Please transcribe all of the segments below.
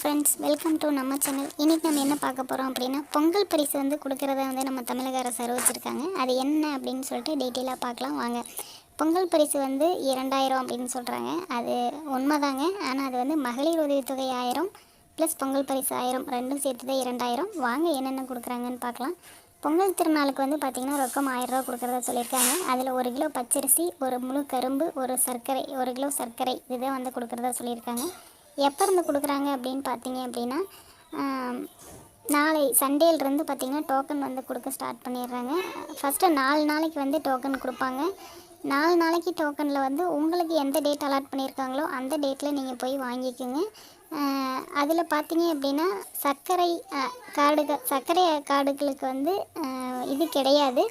Friends welcome to நம்ம channel இன்றைக்கி நம்ம என்ன பார்க்க போகிறோம் அப்படின்னா பொங்கல் பரிசு வந்து கொடுக்குறத வந்து நம்ம தமிழக அரசு அறிவிச்சிருக்காங்க. அது என்ன அப்படின்னு சொல்லிட்டு டீட்டெயிலாக பார்க்கலாம். வாங்க. பொங்கல் பரிசு வந்து இரண்டாயிரம் அப்படின்னு சொல்கிறாங்க அது உண்மைதாங்க. ஆனால் அது வந்து மகளிர் உதவித்தொகை ஆயிரம் ப்ளஸ் பொங்கல் பரிசு ஆயிரம். ரெண்டும் சேர்த்து தான் இரண்டாயிரம். வாங்க என்னென்ன கொடுக்குறாங்கன்னு பார்க்கலாம். பொங்கல் திருநாளுக்கு வந்து பார்த்திங்கன்னா ரொக்கம் ஆயிரரூவா கொடுக்குறதா சொல்லியிருக்காங்க. அதில் ஒரு கிலோ பச்சரிசி ஒரு முழு கரும்பு ஒரு சர்க்கரை ஒரு கிலோ சர்க்கரை இதுதான் வந்து கொடுக்குறதா சொல்லியிருக்காங்க. எப்போ இருந்து கொடுக்குறாங்க அப்படின்னு பார்த்தீங்க அப்படின்னா நாளை சண்டேலேருந்து பார்த்தீங்கன்னா டோக்கன் வந்து கொடுக்க ஸ்டார்ட் பண்ணிடுறாங்க. ஃபஸ்ட்டு நாலு நாளைக்கு வந்து டோக்கன் கொடுப்பாங்க. நாலு நாளைக்கு டோக்கனில் வந்து உங்களுக்கு எந்த டேட் அலாட் பண்ணியிருக்காங்களோ அந்த டேட்டில் நீங்கள் போய் வாங்கிக்கோங்க. அதில் பார்த்தீங்க அப்படின்னா சர்க்கரை அஹ், கார்டுகள் சர்க்கரை கார்டுகளுக்கு வந்து இது கிடையாது.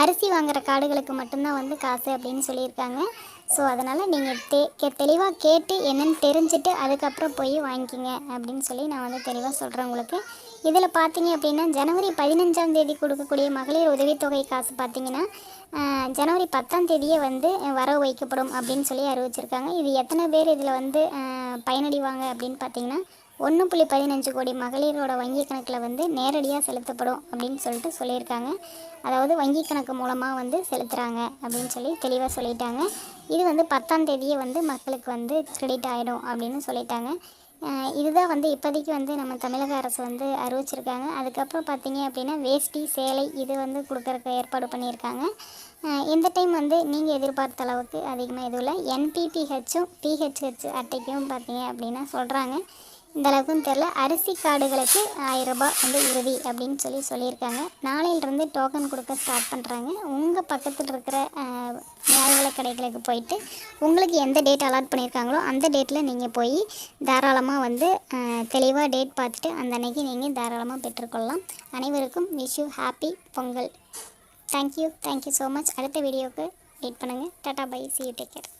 அரிசி வாங்குற காடுகளுக்கு மட்டும்தான் வந்து காசு அப்படின்னு சொல்லியிருக்காங்க. ஸோ அதனால் நீங்கள் தெ கே தெளிவாக கேட்டு என்னென்னு தெரிஞ்சுட்டு அதுக்கப்புறம் போய் வாங்கிக்கிங்க அப்படின்னு சொல்லி நான் வந்து தெளிவாக சொல்கிறேன் உங்களுக்கு. இதில் பார்த்தீங்க அப்படின்னா ஜனவரி பதினஞ்சாம் தேதி கொடுக்கக்கூடிய மகளிர் உதவித்தொகை காசு பார்த்தீங்கன்னா ஜனவரி பத்தாம் தேதியே வந்து வரவு வைக்கப்படும் அப்படின்னு சொல்லி அறிவிச்சிருக்காங்க. இது எத்தனை பேர் இதில் வந்து பயனடைவாங்க அப்படின்னு பார்த்தீங்கன்னா ஒன்று புள்ளி பதினஞ்சு கோடி மகளிரோட வங்கி கணக்கில் வந்து நேரடியாக செலுத்தப்படும் அப்படின்னு சொல்லிட்டு சொல்லியிருக்காங்க. அதாவது வங்கி கணக்கு மூலமாக வந்து செலுத்துகிறாங்க அப்படின்னு சொல்லி தெளிவாக சொல்லிட்டாங்க. இது வந்து பத்தாம் தேதியே வந்து மக்களுக்கு வந்து கிரெடிட் ஆகிடும் அப்படின்னு சொல்லிட்டாங்க. இதுதான் வந்து இப்போதைக்கு வந்து நம்ம தமிழக அரசு வந்து அறிவிச்சிருக்காங்க. அதுக்கப்புறம் பார்த்தீங்க அப்படின்னா வேஷ்டி சேலை இது வந்து கொடுக்குறக்கு ஏற்பாடு பண்ணியிருக்காங்க. இந்த டைம் வந்து நீங்கள் எதிர்பார்த்த அளவுக்கு அதிகமாக எதுவும் இல்லை. என்பிபிஹெச்சும் பிஹெச்ஹெச் அட்டைக்கும் பார்த்தீங்க அப்படின்னா சொல்கிறாங்க இந்த அளவுக்கும் தெரில அரிசி கார்டுகளுக்கு ஆயிரம் ரூபாய் வந்து உறுதி அப்படின்னு சொல்லி சொல்லியிருக்காங்க. நாளையிலிருந்து டோக்கன் கொடுக்க ஸ்டார்ட் பண்ணுறாங்க உங்கள் பக்கத்தில் இருக்கிற அஹ், நியாய கடைகளுக்கு போயிட்டு உங்களுக்கு எந்த டேட் அலாட் பண்ணியிருக்காங்களோ அந்த டேட்டில் நீங்கள் போய் தாராளமாக வந்து தெளிவாக டேட் பார்த்துட்டு அந்த அன்னைக்கு நீங்கள் தாராளமாக பெற்றுக்கொள்ளலாம். அனைவருக்கும் wish you happy Pongal. Thank you thank you so much அடுத்த வீடியோவுக்கு வெயிட் பண்ணுங்கள் tata bye see you take care